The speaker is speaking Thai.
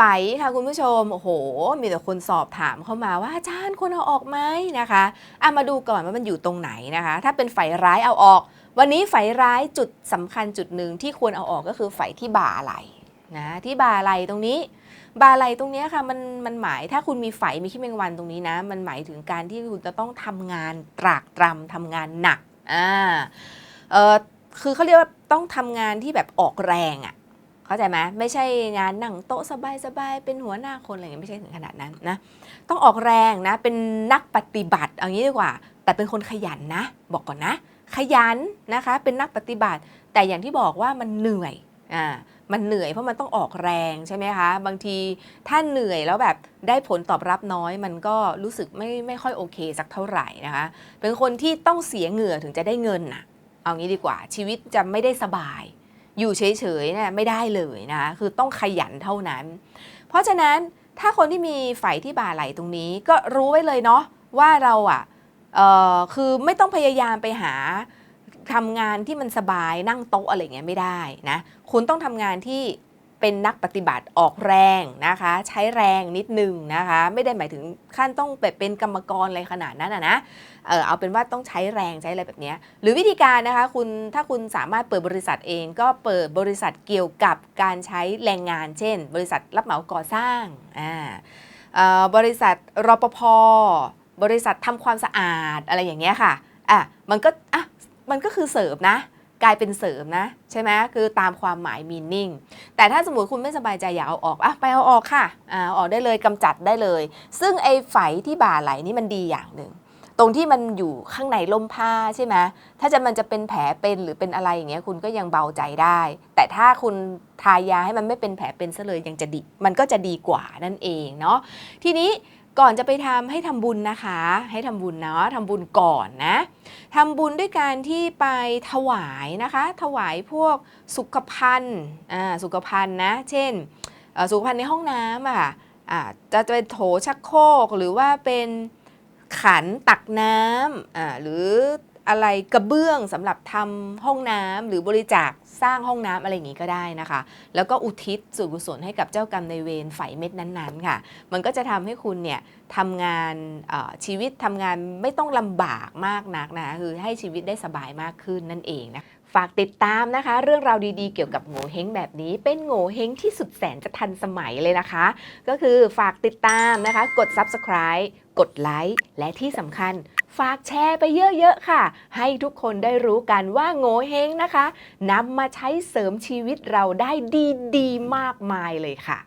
ไฝค่ะคุณผู้ชม โอ้โห มีแต่คนสอบถามเข้ามาว่าอาจารย์ควรเอาออกไหมนะคะอะมาดูก่อนว่ามันอยู่ตรงไหนนะคะ ถ้าเป็นไฝร้ายเอาออก วันนี้ไฝร้ายจุดสำคัญจุดหนึ่งที่ควรเอาออกก็คือไฝที่บ่าไหลนะที่บ่าไหลตรงนี้บ่าไหลตรงนี้ค่ะมันมันหมายถ้าคุณมีไฝมีขี้แมงวันตรงนี้นะ มันหมายถึงการที่คุณจะต้องทำงานตรากตรำทำงานหนักอ่าเออคือเขาเรียกว่าต้องทำงานที่แบบออกแรงอะ่ะ เข้าใจไหมไม่ใช่งานนั่งโต๊ะสบายๆเป็นหัวหน้าคนอะไรอย่างเงี้ยไม่ใช่ถึงขนาดนั้นนะต้องออกแรงนะเป็นนักปฏิบัติเอางี้ดีกว่า แต่เป็นคนขยันนะ บอกก่อนนะ ขยันนะคะเป็นนักปฏิบัติ แต่อย่างที่บอกว่ามันเหนื่อยอ่ามันเหนื่อยเพราะมันต้องออกแรงใช่ไหมคะ บางทีถ้าเหนื่อยแล้วแบบได้ผลตอบรับน้อย มันก็รู้สึกไม่ไม่ค่อยโอเคสักเท่าไหร่นะคะ เป็นคนที่ต้องเสียเหงื่อถึงจะได้เงินน่ะเอางี้ดีกว่าชีวิตจะไม่ได้สบาย อยู่เฉยๆเนี่ยไม่ได้เลยนะคือต้องขยันเท่านั้น เพราะฉะนั้นถ้าคนที่มีไฝที่บ่าไหลตรงนี้ก็รู้ไว้เลยเนาะว่าเราอะเอ่อคือไม่ต้องพยายามไปหาทำงานที่มันสบายนั่งโต๊ะอะไรเงี้ยไม่ได้นะคุณต้องทำงานที่ เป็นนักปฏิบัติออกแรงนะคะ ใช้แรงนิดนึงนะคะ ไม่ได้หมายถึงขั้นต้องไปเป็นกรรมกรอะไรขนาดนั้นอะนะเออเอาเป็นว่าต้องใช้แรงใช้อะไรแบบนี้หรือวิธีการนะคะคุณถ้าคุณสามารถเปิดบริษัทเอง ก็เปิดบริษัทเกี่ยวกับการใช้แรงงาน เช่น บริษัทรับเหมาก่อสร้างอ่าบริษัทรปภบริษัททำความสะอาดอะไรอย่างเงี้ยค่ะอะมันก็อะมันก็คือเสริมนะ กลายเป็นเสริมนะ ใช่ไหมคือตามความหมาย meaning แต่ถ้าสมมติคุณไม่สบายใจอย่าเอาออกอะไปเอาออกค่ะอ่าเอาออกได้เลยกำจัดได้เลย ซึ่งไอ้ไฝที่บ่าไหลนี่มันดีอย่างหนึ่งตรงที่มันอยู่ข้างในล่มผ้าใช่ไหมถ้าจะมันจะเป็นแผลเป็นหรือเป็นอะไรอย่างเงี้ยคุณก็ยังเบาใจได้ แต่ถ้าคุณทายาให้มันไม่เป็นแผลเป็นซะเลยยังจะดี มันก็จะดีกว่านั่นเองเนาะทีนี้ ก่อนจะไปทำให้ทำบุญนะคะ ให้ทำบุญเนาะทำบุญก่อนนะทำบุญด้วยการที่ไปถวายนะคะ ถวายพวกสุขภัณฑ์อ่าสุขภัณฑ์นะ เช่นสุขภัณฑ์ในห้องน้ำอะอ่าจะจะเป็นโถชักโครกหรือว่าเป็นขันตักน้ำอ่าหรือ อะไรกระเบื้องสำหรับทำห้องน้ำหรือบริจาคสร้างห้องน้ำอะไรอย่างนี้ก็ได้นะคะ แล้วก็อุทิศส่วนกุศลให้กับเจ้ากรรมในเวรฝ่ายเม็ดนั้นๆค่ะ มันก็จะทำให้คุณเนี่ยทำงานชีวิตทำงานไม่ต้องลำบากมากนักนะคะคือให้ชีวิตได้สบายมากขึ้นนั่นเองนะฝากติดตามนะคะ เรื่องราวดีๆ เกี่ยวกับโง่เฮงแบบนี้ เป็นโง่เฮงที่สุดแสนจะทันสมัยเลยนะคะ ก็คือฝากติดตามนะคะ กด subscribe กดไลค์และที่สำคัญ ฝากแชร์ไปเยอะๆค่ะ ให้ทุกคนได้รู้กันว่าโง่เฮงนะคะนำมาใช้เสริมชีวิตเราได้ดีๆ มากมายเลยค่ะ